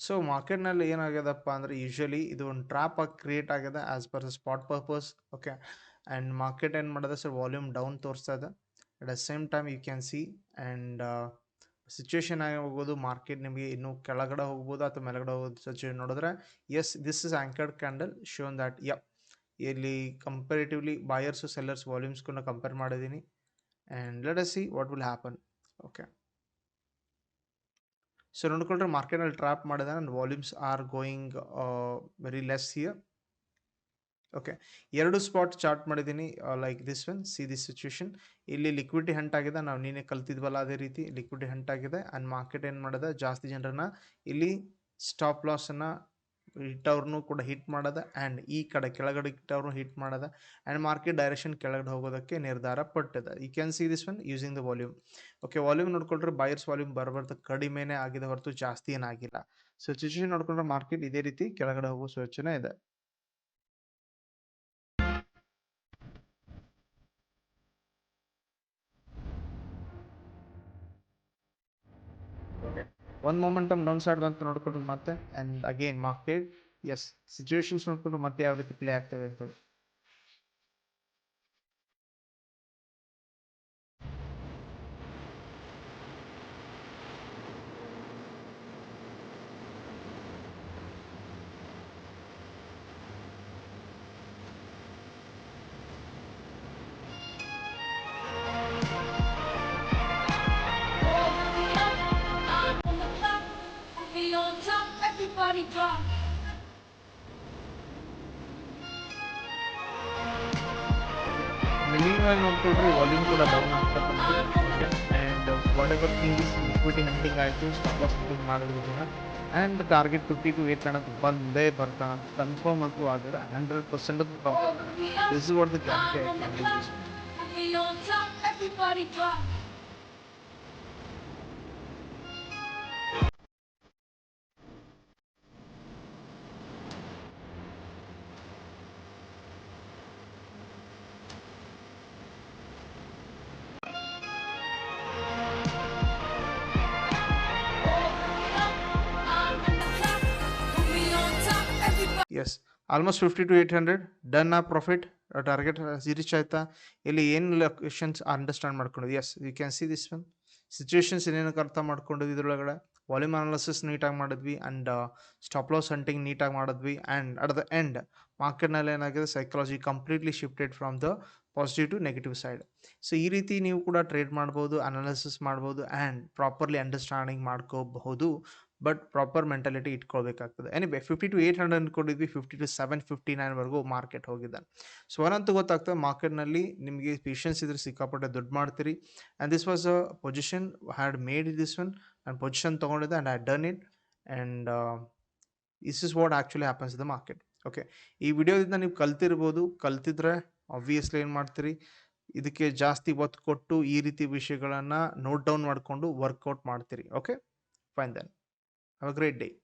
So ಮಾರ್ಕೆಟ್ನಲ್ಲಿ ಏನಾಗ್ಯದಪ್ಪ ಅಂದರೆ usually ಇದು ಒಂದು ಟ್ರ್ಯಾಪ್ ಆಗಿ ಕ್ರಿಯೇಟ್ ಆಗಿದೆ as per the spot purpose okay and market ಏನು ಮಾಡಿದೆ ಸರ್ ವಾಲ್ಯೂಮ್ ಡೌನ್ ತೋರಿಸ್ತಾ ಇದೆ. At the same time you can see and situation ಆಗಿ ಹೋಗ್ಬೋದು ಮಾರ್ಕೆಟ್ ನಿಮಗೆ ಇನ್ನೂ ಕೆಳಗಡೆ ಹೋಗ್ಬೋದು ಅಥವಾ ಮೇಲಗಡೆ ಹೋಗೋದು ಸಿಚುವೇಶನ್ ನೋಡಿದ್ರೆ as this is anchored candle shown that yeah ಇಲ್ಲಿ ಕಂಪೇರಿಟಿವ್ಲಿ ಬಾಯರ್ಸು ಸೆಲ್ಲರ್ಸ್ ವಾಲ್ಯೂಮ್ಸ್ಗಳನ್ನ ಕಂಪೇರ್ ಮಾಡಿದ್ದೀನಿ. And let us see what will happen okay so ನೋಡ್ಕೊಂಡ್ರೆ ಮಾರ್ಕೆಟಲ್ಲಿ ಟ್ರ್ಯಾಪ್ ಮಾಡಿದೆ ನನ್ನ volumes are going very less here okay ಎರಡು ಸ್ಪಾಟ್ ಚಾರ್ಟ್ ಮಾಡಿದ್ದೀನಿ like this one see this situation ಇಲ್ಲಿ ಲಿಕ್ವಿಡಿಟಿ ಹಂಟ್ ಆಗಿದೆ. ನಾವು ನೀನೇ ಕಲ್ತಿದ್ವಲ್ಲ ಅದೇ ರೀತಿ ಲಿಕ್ವಿಡಿಟಿ ಹಂಟ್ ಆಗಿದೆ. ಆ್ಯಂಡ್ ಮಾರ್ಕೆಟ್ ಏನು ಮಾಡಿದೆ? ಜಾಸ್ತಿ ಜನರನ್ನ ಇಲ್ಲಿ ಸ್ಟಾಪ್ ಲಾಸನ್ನು ಇಟ್ಟವ್ರನ್ನೂ ಕೂಡ ಹಿಟ್ ಮಾಡದ. ಆ್ಯಂಡ್ ಈ ಕಡೆ ಕೆಳಗಡೆ ಇಟ್ಟವ್ರನ್ನೂ ಹಿಟ್ ಮಾಡದ. ಆ್ಯಂಡ್ ಮಾರ್ಕೆಟ್ ಡೈರೆಕ್ಷನ್ ಕೆಳಗಡೆ ಹೋಗೋದಕ್ಕೆ ನಿರ್ಧಾರ ಪಟ್ಟದ you can see this one using the volume okay volume ನೋಡ್ಕೊಂಡ್ರೆ ಬೈರ್ಸ್ ವಾಲ್ಯೂಮ್ ಬರಬಾರ್ದು ಕಡಿಮೆನೇ ಆಗಿದೆ ಹೊರತು ಜಾಸ್ತಿ ಏನಾಗಿಲ್ಲ ಸೊ ಸಿಚುವೇಶನ್ ನೋಡ್ಕೊಂಡ್ರೆ ಮಾರ್ಕೆಟ್ ಇದೇ ರೀತಿ ಕೆಳಗಡೆ ಹೋಗೋ ಸೂಚನೆ ಇದೆ. ಒಂದು ಮೊಮೆಂಟಮ್ ಡೌನ್ ಸೈಡ್ ಅಂತ ನೋಡ್ಕೊಂಡು ಮತ್ತೆ and again market as situations ನೋಡ್ಕೊಂಡು ಮತ್ತೆ ಯಾವ ರೀತಿ ಪ್ಲೇ ಆಗ್ತವೆ ಅಂತ Everybody drop. ಮಿನಿಮಮ್ ನೋಡ್ಕೊಂಡ್ರೆ ವಾಲ್ಯೂಮ್ ಕೂಡ ಡೌನ್ ಆಗ್ತಾ ಬಂತು and whatever thing is liquidity hunting ಆಯಿತು ಸ್ಟಾಪ್ ಲಾಸ್ ಹಂಟಿಂಗ್ ಮಾಡಿದ್ರು ಕೂಡ and target fifty two eight ಅನ್ನೋದು ಬಂದೇ ಬರ್ತಾ ಕನ್ಫರ್ಮ್ ಅಂತೂ ಆಗಿದೆ hundred percent this is what the guarantee We as almost fifty two eight hundred done ಆ ಪ್ರಾಫಿಟ್ ಟಾರ್ಗೆಟ್ ರೀಚ್ ಆಯ್ತಾ? ಇಲ್ಲಿ ಏನು ಲೊಕೇಶನ್ಸ್ ಅಂಡರ್ಸ್ಟ್ಯಾಂಡ್ ಮಾಡ್ಕೊಂಡಿದ್ವಿ? As you can see this one situations ಏನೇನಕ್ಕೆ ಅರ್ಥ ಮಾಡ್ಕೊಂಡಿದ್ವಿ ಇದ್ರೊಳಗಡೆ. ವಾಲ್ಯೂಮ್ ಅನಾಲಿಸಿಸ್ ನೀಟಾಗಿ ಮಾಡಿದ್ವಿ ಆ್ಯಂಡ್ ಸ್ಟಾಪ್ ಲಾಸ್ ಹಂಟಿಂಗ್ ನೀಟಾಗಿ ಮಾಡಿದ್ವಿ. ಆ್ಯಂಡ್ ಅಟ್ ದ ಎಂಡ್ ಮಾರ್ಕೆಟ್ನಲ್ಲಿ ಏನಾಗಿದೆ? Psychology completely shifted from the positive to negative side so ಈ ರೀತಿ ನೀವು ಕೂಡ ಟ್ರೇಡ್ ಮಾಡ್ಬೋದು ಅನಾಲಿಸಿಸ್ ಮಾಡ್ಬೋದು ಆ್ಯಂಡ್ ಪ್ರಾಪರ್ಲಿ ಅಂಡರ್ಸ್ಟ್ಯಾಂಡಿಂಗ್ ಮಾಡ್ಕೋಬಹುದು. But proper mentality ಇಟ್ಕೊಳ್ಬೇಕಾಗ್ತದೆ. Anyway fifty two eight hundred ಅಂದ್ಕೊಂಡಿದ್ವಿ ಫಿಫ್ಟಿ ಟು ಸೆವೆನ್ ಫಿಫ್ಟಿ ನೈನ್ವರೆಗೂ ಮಾರ್ಕೆಟ್ ಹೋಗಿದ್ದಾನೆ ಸೊ ಏನಂತೂ ಗೊತ್ತಾಗ್ತದೆ ಮಾರ್ಕೆಟ್ನಲ್ಲಿ ನಿಮಗೆ ಪೇಷನ್ಸ್ ಇದ್ರೆ ಸಿಕ್ಕಾಪಟ್ಟೆ ದುಡ್ಡು ಮಾಡ್ತೀರಿ. And this was a position had made this one and position ತೊಗೊಂಡಿದ್ದೆ and I done it and is is what actually happens the market okay ಈ ವಿಡಿಯೋದಿಂದ ನೀವು ಕಲ್ತಿರ್ಬೋದು. ಕಲ್ತಿದ್ರೆ ಆಬ್ವಿಯಸ್ಲಿ ಏನು ಮಾಡ್ತೀರಿ? ಇದಕ್ಕೆ ಜಾಸ್ತಿ ಒತ್ತು ಕೊಟ್ಟು ಈ ರೀತಿ ವಿಷಯಗಳನ್ನು ನೋಟ್ ಡೌನ್ ಮಾಡಿಕೊಂಡು ವರ್ಕೌಟ್ ಮಾಡ್ತೀರಿ. Okay fine then Have a great day.